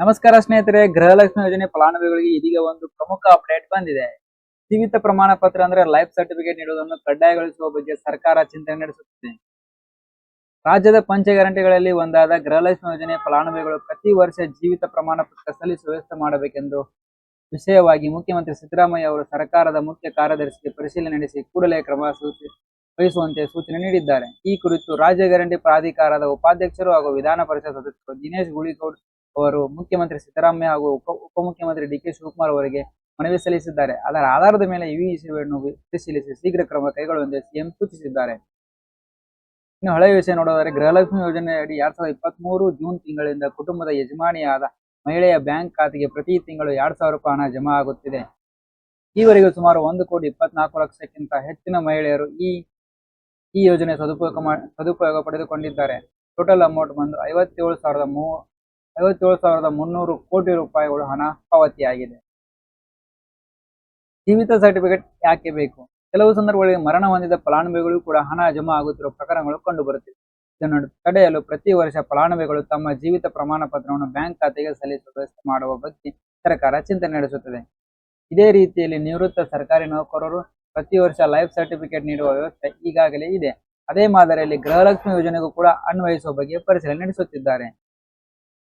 ನಮಸ್ಕಾರ ಸ್ನೇಹಿತರೆ, ಗೃಹಲಕ್ಷ್ಮಿ ಯೋಜನೆ ಫಲಾನುಭವಿಗಳಿಗೆ ಇದೀಗ ಒಂದು ಪ್ರಮುಖ ಅಪ್ಡೇಟ್ ಬಂದಿದೆ. ಜೀವಿತ ಪ್ರಮಾಣ ಪತ್ರ ಅಂದ್ರೆ ಲೈಫ್ ಸರ್ಟಿಫಿಕೇಟ್ ನೀಡುವುದನ್ನು ಕಡ್ಡಾಯಗೊಳಿಸುವ ಬಗ್ಗೆ ಸರ್ಕಾರ ಚಿಂತನೆ ನಡೆಸುತ್ತಿದೆ. ರಾಜ್ಯದ ಪಂಚ ಗ್ಯಾರಂಟಿಗಳಲ್ಲಿ ಒಂದಾದ ಗೃಹಲಕ್ಷ್ಮಿ ಯೋಜನೆ ಫಲಾನುಭವಿಗಳು ಪ್ರತಿ ವರ್ಷ ಜೀವಿತ ಪ್ರಮಾಣ ಪತ್ರ ಸಲ್ಲಿಸುವ ವ್ಯವಸ್ಥೆ ಮಾಡಬೇಕೆಂದು ವಿಷಯವಾಗಿ ಮುಖ್ಯಮಂತ್ರಿ ಸಿದ್ದರಾಮಯ್ಯ ಅವರು ಸರ್ಕಾರದ ಮುಖ್ಯ ಕಾರ್ಯದರ್ಶಿಗೆ ಪರಿಶೀಲನೆ ನಡೆಸಿ ಕೂಡಲೇ ಕ್ರಮ ವಹಿಸುವಂತೆ ಸೂಚನೆ ನೀಡಿದ್ದಾರೆ. ಈ ಕುರಿತು ರಾಜ್ಯ ಗ್ಯಾರಂಟಿ ಪ್ರಾಧಿಕಾರದ ಉಪಾಧ್ಯಕ್ಷರು ಹಾಗೂ ವಿಧಾನ ಪರಿಷತ್ ಸದಸ್ಯರು ದಿನೇಶ್ ಗುಳಿಗೌಡ್ ಅವರು ಮುಖ್ಯಮಂತ್ರಿ ಸಿದ್ದರಾಮಯ್ಯ ಹಾಗೂ ಉಪ, ಉಪಮುಖ್ಯಮಂತ್ರಿ ಡಿ ಕೆ ಶಿವಕುಮಾರ್ ಅವರಿಗೆ ಮನವಿ ಸಲ್ಲಿಸಿದ್ದಾರೆ. ಅದರ ಆಧಾರದ ಮೇಲೆ ಈ ವಿಷಯವನ್ನು ಪರಿಶೀಲಿಸಿ ಶೀಘ್ರ ಕ್ರಮ ಕೈಗೊಳ್ಳುವಂತೆ ಸಿಎಂ ಸೂಚಿಸಿದ್ದಾರೆ. ಇನ್ನು ಹಳೆಯ ವಿಷಯ ನೋಡೋದಾದ್ರೆ ಗೃಹಲಕ್ಷ್ಮಿ ಯೋಜನೆ ಅಡಿ ಎರಡ್ ಸಾವಿರದ ಇಪ್ಪತ್ತ್ ಮೂರು ಜೂನ್ ತಿಂಗಳಿಂದ ಕುಟುಂಬದ ಯಜಮಾನಿಯಾದ ಮಹಿಳೆಯ ಬ್ಯಾಂಕ್ ಖಾತೆಗೆ ಪ್ರತಿ ತಿಂಗಳು ಎರಡ್ ಸಾವಿರ ರೂಪಾಯಿ ಹಣ ಜಮಾ ಆಗುತ್ತಿದೆ. ಈವರೆಗೂ ಸುಮಾರು ಒಂದು ಕೋಟಿ ಇಪ್ಪತ್ನಾಲ್ಕು ಲಕ್ಷಕ್ಕಿಂತ ಹೆಚ್ಚಿನ ಮಹಿಳೆಯರು ಈ ಈ ಯೋಜನೆ ಸದುಪಯೋಗ ಸದುಪಯೋಗ ಪಡೆದುಕೊಂಡಿದ್ದಾರೆ. ಟೋಟಲ್ ಅಮೌಂಟ್ ಬಂದು ಐವತ್ತೇಳು ಸಾವಿರದ ಮೂ ಐವತ್ತೇಳು ಸಾವಿರದ ಮುನ್ನೂರು ಕೋಟಿ ರೂಪಾಯಿಗಳು ಹಣ ಪಾವತಿಯಾಗಿದೆ. ಜೀವಿತ ಸರ್ಟಿಫಿಕೇಟ್ ಯಾಕೆ ಬೇಕು? ಕೆಲವು ಸಂದರ್ಭಗಳಲ್ಲಿ ಮರಣ ಹೊಂದಿದ ಫಲಾನುಭವಿಗಳು ಕೂಡ ಹಣ ಜಮಾ ಆಗುತ್ತಿರುವ ಪ್ರಕರಣಗಳು ಕಂಡುಬರುತ್ತಿವೆ. ಇದನ್ನು ತಡೆಯಲು ಪ್ರತಿ ವರ್ಷ ಫಲಾನುಭವಿಗಳು ತಮ್ಮ ಜೀವಿತ ಪ್ರಮಾಣ ಪತ್ರವನ್ನು ಬ್ಯಾಂಕ್ ಖಾತೆಗೆ ಸಲ್ಲಿಸುವ ವ್ಯವಸ್ಥೆ ಮಾಡುವ ಬಗ್ಗೆ ಸರ್ಕಾರ ಚಿಂತನೆ ನಡೆಸುತ್ತದೆ. ಇದೇ ರೀತಿಯಲ್ಲಿ ನಿವೃತ್ತ ಸರ್ಕಾರಿ ನೌಕರರು ಪ್ರತಿ ವರ್ಷ ಲೈಫ್ ಸರ್ಟಿಫಿಕೇಟ್ ನೀಡುವ ವ್ಯವಸ್ಥೆ ಈಗಾಗಲೇ ಇದೆ. ಅದೇ ಮಾದರಿಯಲ್ಲಿ ಗೃಹಲಕ್ಷ್ಮಿ ಯೋಜನೆಗೂ ಕೂಡ ಅನ್ವಯಿಸುವ ಬಗ್ಗೆ ಪರಿಶೀಲನೆ ನಡೆಸುತ್ತಿದ್ದಾರೆ.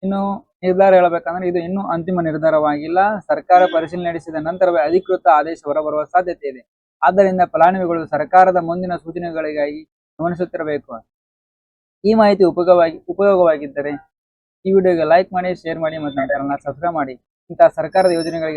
ಇನ್ನು ನಿರ್ಧಾರ ಹೇಳಬೇಕಂದ್ರೆ ಇದು ಇನ್ನೂ ಅಂತಿಮ ನಿರ್ಧಾರವಾಗಿಲ್ಲ. ಸರ್ಕಾರ ಪರಿಶೀಲನೆ ನಡೆಸಿದ ನಂತರವೇ ಅಧಿಕೃತ ಆದೇಶ ಹೊರಬರುವ ಸಾಧ್ಯತೆ ಇದೆ. ಆದ್ದರಿಂದ ಫಲಾನುಭವಿಗಳು ಸರ್ಕಾರದ ಮುಂದಿನ ಸೂಚನೆಗಳಿಗಾಗಿ ಗಮನಿಸುತ್ತಿರಬೇಕು. ಈ ಮಾಹಿತಿ ಉಪಯೋಗವಾಗಿ ಉಪಯೋಗವಾಗಿದ್ದರೆ ಈ ವಿಡಿಯೋಗೆ ಲೈಕ್ ಮಾಡಿ, ಶೇರ್ ಮಾಡಿ ಮತ್ತು ಚಾನಲ್ನ ಸಬ್ಸ್ಕ್ರೈಬ್ ಮಾಡಿ. ಇಂತಹ ಸರ್ಕಾರದ ಯೋಜನೆಗಳಿಗೆ